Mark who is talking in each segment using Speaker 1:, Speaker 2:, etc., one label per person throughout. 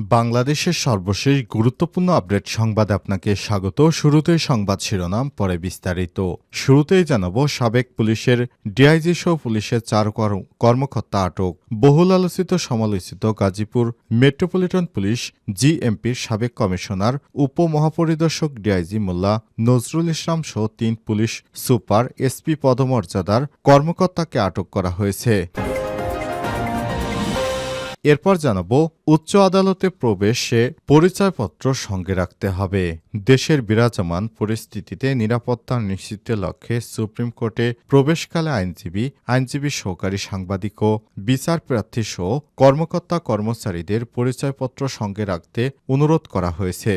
Speaker 1: বাংলাদেশের সর্বশেষ গুরুত্বপূর্ণ আপডেট সংবাদে আপনাকে স্বাগত। শুরুতেই সংবাদ শিরোনাম, পরে বিস্তারিত। শুরুতেই জানাব, সাবেক পুলিশের ডিআইজি সহ পুলিশের চার কর- কর্মকর্তা আটক। বহুল আলোচিত, সমালোচিত গাজীপুর মেট্রোপলিটন পুলিশ জিএমপির সাবেক কমিশনার, উপমহাপরিদর্শক ডিআইজি মোল্লা, নজরুল ইসলাম সহ তিন পুলিশ সুপার এসপি পদমর্যাদার কর্মকর্তাকে আটক করা হয়েছে। এরপর জানাব, উচ্চ আদালতে প্রবেশে পরিচয়পত্র সঙ্গে রাখতে হবে। দেশের বিরাজমান পরিস্থিতিতে নিরাপত্তা নিশ্চিতের লক্ষ্যে সুপ্রিম কোর্টে প্রবেশকালে আইনজীবী আইনজীবী সহকারী সাংবাদিক ও বিচার প্রার্থী সহ কর্মকর্তা কর্মচারীদের পরিচয়পত্র সঙ্গে রাখতে অনুরোধ করা হয়েছে।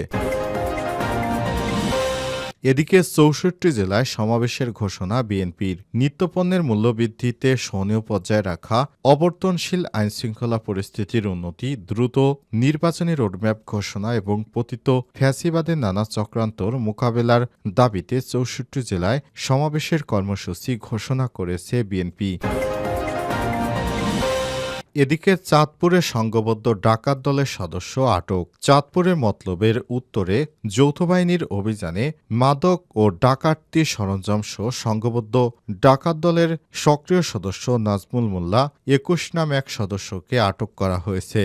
Speaker 1: এদিকে চৌষট্টি জেলায় সমাবেশের ঘোষণা বিএনপির। নিত্যপণ্যের মূল্যবৃদ্ধিতে সহনীয় পর্যায়ে রাখা অবর্তনশীল আইনশৃঙ্খলা পরিস্থিতির উন্নতি, দ্রুত নির্বাচনী রোডম্যাপ ঘোষণা এবং পতিত ফ্যাসিবাদের নানা চক্রান্তর মোকাবেলার দাবিতে চৌষট্টি জেলায় সমাবেশের কর্মসূচি ঘোষণা করেছে বিএনপি। এদিকে চাঁদপুরে সংঘবদ্ধ ডাকাত দলের সদস্য আটক। চাঁদপুরের মতলবের উত্তরে যৌথবাহিনীর অভিযানে মাদক ও ডাকাতটি সরঞ্জাম সহ সংঘবদ্ধ ডাকাত দলের সক্রিয় সদস্য নাজমুল মোল্লা একুশ নাম এক সদস্যকে আটক করা হয়েছে।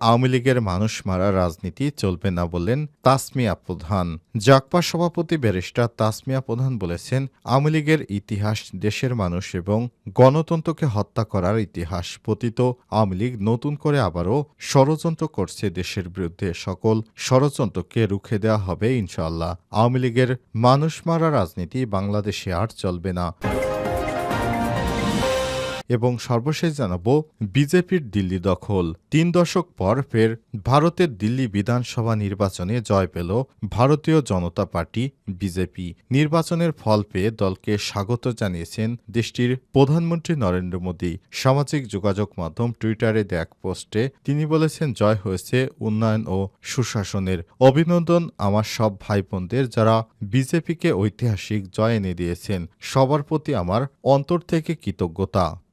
Speaker 1: আওয়ামী লীগের মানুষ মারা রাজনীতি চলবে না বললেন তাসমিয়া প্রধান। জাকপা সভাপতি ব্যারিস্টার তাসমিয়া প্রধান বলেছেন, আওয়ামী লীগের ইতিহাস দেশের মানুষ এবং গণতন্ত্রকে হত্যা করার ইতিহাস পতিত। আওয়ামী লীগ নতুন করে আবারও ষড়যন্ত্র করছে দেশের বিরুদ্ধে। সকল ষড়যন্ত্রকে রুখে দেওয়া হবে ইনশাআল্লাহ। আওয়ামী লীগের মানুষ মারা রাজনীতি বাংলাদেশে আর চলবে না। এবং সর্বশেষ জানাব, বিজেপির দিল্লি দখল। তিন দশক পর ফের ভারতের দিল্লি বিধানসভা নির্বাচনে জয় পেল ভারতীয় জনতা পার্টি, বিজেপি। নির্বাচনের ফল পেয়ে দলকে স্বাগত জানিয়েছেন দেশটির প্রধানমন্ত্রী নরেন্দ্র মোদী। সামাজিক যোগাযোগ মাধ্যম টুইটারে দেখ পোস্টে তিনি বলেছেন, জয় হয়েছে উন্নয়ন ও সুশাসনের। অভিনন্দন আমার সব ভাই বোনদের যারা বিজেপিকে ঐতিহাসিক জয় এনে দিয়েছেন। সবার প্রতি আমার অন্তর থেকে কৃতজ্ঞতা।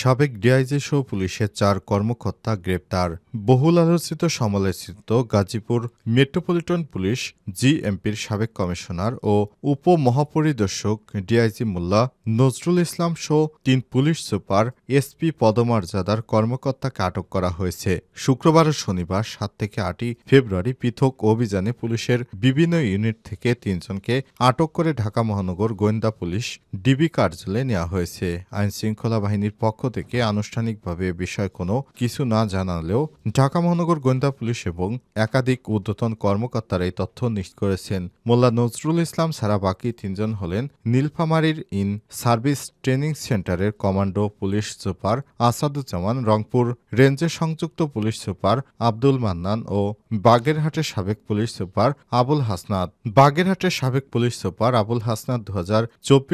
Speaker 1: সাবেক ডিআইজি সহ পুলিশের চার কর্মকর্তা গ্রেপ্তার। বহুল আলোচিত সমালোচিত গাজীপুর মেট্রোপলিটন পুলিশ, জিএমপির সাবেক কমিশনার ও উপমহাপরিদর্শক ডিআইজি মোল্লা, নজরুল ইসলাম সহ তিন পুলিশ সুপার এসপি পদমর্যাদার কর্মকর্তাকে আটক করা হয়েছে। শুক্রবার ও শনিবার সাত থেকে আটই ফেব্রুয়ারি পৃথক অভিযানে পুলিশের বিভিন্ন ইউনিট থেকে তিনজনকে আটক করে ঢাকা মহানগর গোয়েন্দা পুলিশ ডিবি কার্যালয়ে নেওয়া হয়েছে। আইন শৃঙ্খলা বাহিনীর পক্ষ থেকে আনুষ্ঠানিকভাবে এ বিষয়ে কোনো কিছু না জানালেও ঢাকা মহানগর গোয়েন্দা পুলিশ এবং একাধিক ঊর্ধ্বতন কর্মকর্তারা এই তথ্য নিশ্চিত করেছেন। মোল্লা নজরুল ইসলাম ছাড়া বাকি তিনজন হলেন নীলফামারীর ইন সার্ভিস ট্রেনিং সেন্টারের commando police super Asaduzzaman, Rangpur রেঞ্জের সংযুক্ত পুলিশ সুপার আব্দুল মান্নান ও বাগেরহাটের সাবেক পুলিশ সুপার আবুল হাসনাত। বাগেরহাটের সাবেক পুলিশ সুপার আবুল হাসনাত দু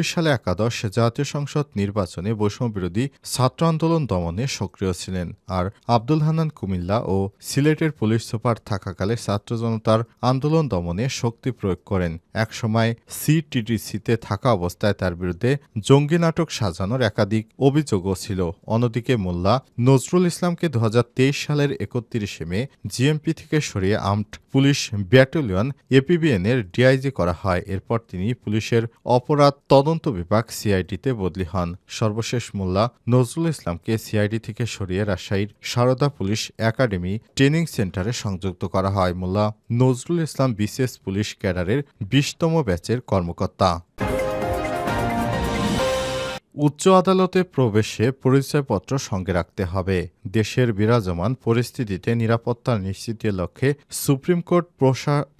Speaker 1: সালে একাদশ জাতীয় সংসদ নির্বাচনে বৈষম্য বিরোধী ছাত্র আন্দোলন দমনে সক্রিয় ছিলেন। আর আব্দুল হান্নান কুমিল্লা ও সিলেটের পুলিশ সুপার থাকাকালে ছাত্র জনতার আন্দোলন দমনে শক্তি প্রয়োগ করেন। একসময় সিটিটিসিতে থাকা অবস্থায় তার বিরুদ্ধে জঙ্গি নাটক সাজানোর একাধিক অভিযোগও ছিল। অন্যদিকে মোল্লা নজরুল ইসলামকে দু হাজার তেইশ সালের একত্রিশে মে জিএমপি থেকে সরিয়ে আর্মড পুলিশ ব্যাটালিয়ন এপিবিএন এর ডিআইজি করা হয়। এরপর তিনি পুলিশের অপরাধ তদন্ত বিভাগ সিআইডিতে বদলি হন। সর্বশেষ মোল্লা নজরুল ইসলামকে সিআইডি থেকে সরিয়ে রাজশাহীর সারদা পুলিশ একাডেমি ট্রেনিং সেন্টারে সংযুক্ত করা হয়। মোল্লা নজরুল ইসলাম বিশেষ পুলিশ ক্যাডারের বিশতম ব্যাচের কর্মকর্তা। উচ্চ আদালতে প্রবেশে পরিচয়পত্র সঙ্গে রাখতে হবে। দেশের বিরাজমান পরিস্থিতিতে নিরাপত্তা নিশ্চিতের লক্ষ্যে সুপ্রিম কোর্ট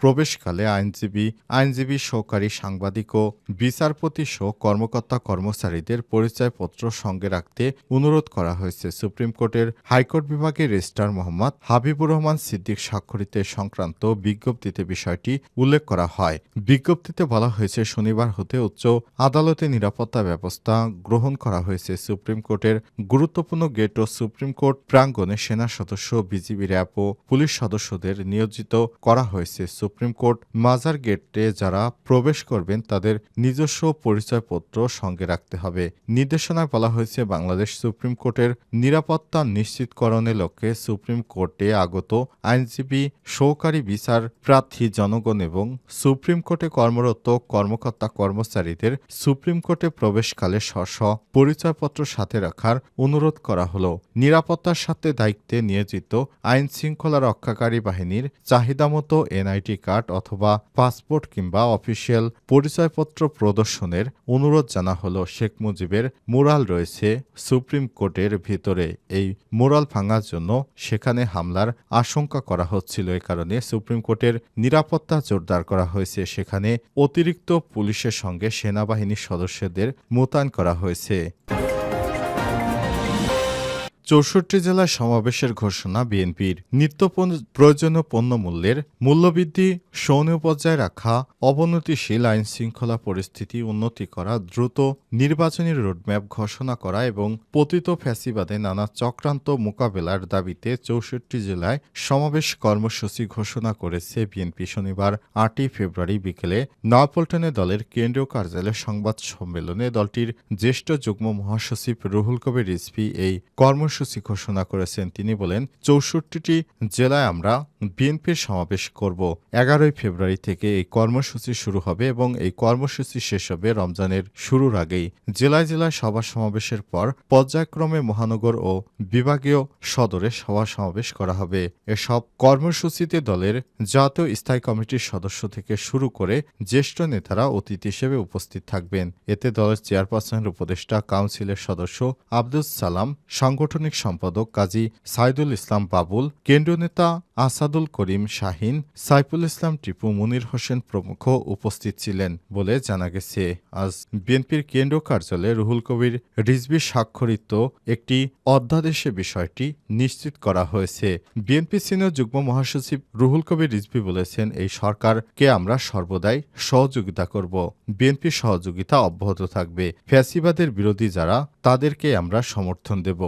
Speaker 1: প্রবেশকালে আইনজীবী আইনজীবী সহকারী সাংবাদিক ও বিচারপতি সহ কর্মকর্তা কর্মচারীদের পরিচয়পত্র সঙ্গে রাখতে অনুরোধ করা হয়েছে। সুপ্রিম কোর্টের হাইকোর্ট বিভাগের রেজিস্ট্রার মোহাম্মদ হাবিবুর রহমান সিদ্দিক স্বাক্ষরিত সংক্রান্ত বিজ্ঞপ্তিতে বিষয়টি উল্লেখ করা হয়। বিজ্ঞপ্তিতে বলা হয়েছে, শনিবার হতে উচ্চ আদালতে নিরাপত্তা ব্যবস্থা গ্রহণ করা হয়েছে। সুপ্রিম কোর্টের গুরুত্বপূর্ণ গেট ও সুপ্রিম কোর্ট প্রাঙ্গণে সেনা সদস্য, বিজিবি র্যাব ও পুলিশ সদস্যদের নিয়োজিত করা হয়েছে। সুপ্রিম কোর্ট মাজার গেটে যারা প্রবেশ করবেন, তাদের নিজস্ব পরিচয়পত্র সঙ্গে রাখতে হবে। নির্দেশনায় বলা হয়েছে, বাংলাদেশ সুপ্রিম কোর্টের নিরাপত্তা নিশ্চিতকরণের লক্ষ্যে সুপ্রিম কোর্টে আগত আইনজীবী, সহকারী বিচার প্রার্থী, জনগণ এবং সুপ্রিম কোর্টে কর্মরত কর্মকর্তা কর্মচারীদের সুপ্রিম কোর্টে প্রবেশকালে স্ব স্ব পরিচয়পত্র সাথে রাখার অনুরোধ করা হলো। নিরাপত্তার সাথে দায়িত্বে নিয়োজিত আইন শৃঙ্খলা রক্ষাকারী বাহিনীর চাহিদামতো এনআইটি কার্ড অথবা পাসপোর্ট কিংবা অফিসিয়াল পরিচয়পত্র প্রদর্শনের অনুরোধ জানা হলো। শেখ মুজিবের মোরাল রয়েছে সুপ্রিম কোর্টের ভিতরে। এই মোরাল ভাঙার জন্য সেখানে হামলার আশঙ্কা করা হচ্ছিল। এ কারণে সুপ্রিম কোর্টের নিরাপত্তা জোরদার করা হয়েছে। সেখানে অতিরিক্ত পুলিশের সঙ্গে সেনাবাহিনীর সদস্যদের মোতায়েন করা হয়েছে। চৌষট্টি জেলায় সমাবেশের ঘোষণা বিএনপির। নিত্য প্রয়োজনীয় পণ্য মূল্যের মূল্যবৃদ্ধি, সৌনীয় পর্যায়ে রাখা, অবনতিশীল আইন শৃঙ্খলা পরিস্থিতি উন্নতি করা, দ্রুত নির্বাচনী রোডম্যাপ ঘোষণা করা এবং পতিত ফ্যাসিবাদে নানা চক্রান্ত মোকাবেলার দাবিতে চৌষট্টি জেলায় সমাবেশ কর্মসূচি ঘোষণা করেছে বিএনপি। শনিবার আটই ফেব্রুয়ারি বিকেলে নয়াপল্টনে দলের কেন্দ্রীয় কার্যালয়ে সংবাদ সম্মেলনে দলটির জ্যেষ্ঠ যুগ্ম মহাসচিব রুহুল কবির রিজভী এই কর্মসূচি ঘোষণা করেছেন তিনি বলেন, চৌষট্টিটি জেলায় আমরা বিএনপির সমাবেশ করব। এগারোই ফেব্রুয়ারি থেকে এই কর্মসূচি শুরু হবে এবং এই কর্মসূচি শেষ হবে রমজানের শুরুর আগেই। জেলায় জেলায় সভা সমাবেশের পর পর্যায়ক্রমে মহানগর ও বিভাগীয় সদরে সভা সমাবেশ করা হবে। এসব কর্মসূচিতে দলের জাতীয় স্থায়ী কমিটির সদস্য থেকে শুরু করে জ্যেষ্ঠ নেতারা অতিথি হিসেবে উপস্থিত থাকবেন। এতে দলের চেয়ারপারসনের উপদেষ্টা, কাউন্সিলের সদস্য আব্দুল সালাম, সাংগঠনিক সম্পাদক কাজী সাইদুল ইসলাম বাবুল, কেন্দ্রীয় নেতা আসাদুল করিম শাহিন, সাইফুল ইসলাম টিপু মুনির হোসেন প্রমুখ উপস্থিত ছিলেন বলে জানা গেছে। আজ বিএনপির কেন্দ্রীয় কার্যালয়ে রুহুল কবির রিজভি স্বাক্ষরিত একটি অধ্যাদেশে বিষয়টি নিশ্চিত করা হয়েছে। বিএনপি সিনিয়র যুগ্ম মহাসচিব রুহুল কবির রিজভি বলেছেন, এই সরকারকে আমরা সর্বদাই সহযোগিতা করব। বিএনপি সহযোগিতা অব্যাহত থাকবে। ফ্যাসিবাদের বিরোধী যারা, তাদেরকে আমরা সমর্থন দেব।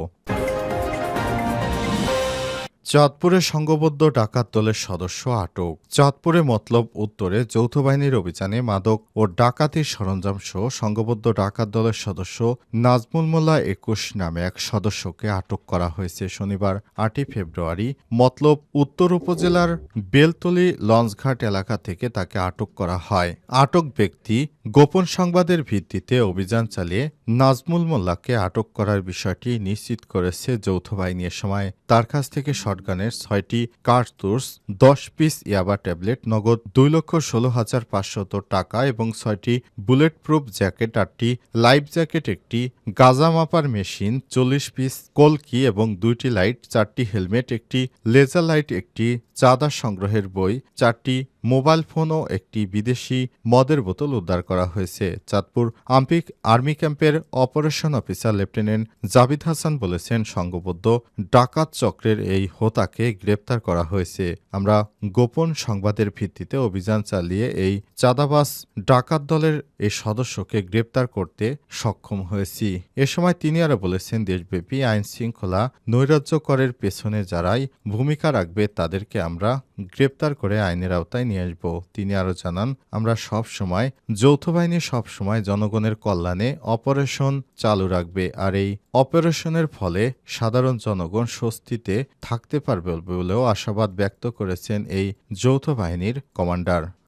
Speaker 1: চাঁদপুরে সংঘবদ্ধ ডাকাত দলের সদস্য আটক। চাঁদপুরে মতলব উত্তরে যৌথ বাহিনীর অভিযানে মাদক ও ডাকাতির সরঞ্জাম সহ সংঘবদ্ধ ডাকাত দলের সদস্য নাজমুল মোল্লা একুশ নামে এক সদস্যকে আটক করা হয়েছে শনিবার, আটই ফেব্রুয়ারি। মতলব উত্তর উপজেলার বেলতলি লঞ্চঘাট এলাকা থেকে তাকে আটক করা হয়। আটক ব্যক্তি গোপন সংবাদের ভিত্তিতে অভিযান চালিয়ে নাজমুল মোল্লাকে আটক করার বিষয়টি নিশ্চিত করেছে যৌথ বাহিনী। এ সময় তার কাছ থেকে শটগানের ছয়টি কার্তুস দশ পিস ইয়াবা ট্যাবলেট, নগদ দুই লক্ষ ষোলো হাজার পাঁচশত টাকা এবং ছয়টি বুলেট প্রুফ জ্যাকেট, আটটি লাইফ জ্যাকেট, একটি গাজা মাপার মেশিন, চল্লিশ পিস কলকি এবং দুইটি লাইট, চারটি হেলমেট, একটি লেজার লাইট, একটি চাঁদা সংগ্রহের বই, চারটি মোবাইল ফোন ও একটি বিদেশি মদের বোতল উদ্ধার করা হয়েছে। চাঁদপুর আম্পিক আর্মি ক্যাম্পের operation officer lieutenant Jabid Hasan বলেছেন, সংঘবদ্ধ ডাকাত চক্রের এই হোতাকে গ্রেপ্তার করা হয়েছে। আমরা গোপন সংবাদের ভিত্তিতে অভিযান চালিয়ে এই চাঁদাবাস ডাকাত দলের এই সদস্যকে গ্রেপ্তার করতে সক্ষম হয়েছি। এ সময় তিনি আরও বলেছেন, দেশব্যাপী আইন শৃঙ্খলা নৈরাজ্যকরের পেছনে যারাই ভূমিকা রাখবে তাদেরকে আমরা গ্রেপ্তার করে আইনের আওতায় নিয়ে আসব। তিনি আরও জানান, আমরা সব সময়, যৌথ বাহিনী সব সময় জনগণের কল্যাণে অপারেশন চালু রাখবে আর এই অপারেশনের ফলে সাধারণ জনগণ স্বস্তিতে থাকতে পারবে বলেও আশাবাদ ব্যক্ত করেছেন এই যৌথ বাহিনীর কমান্ডার।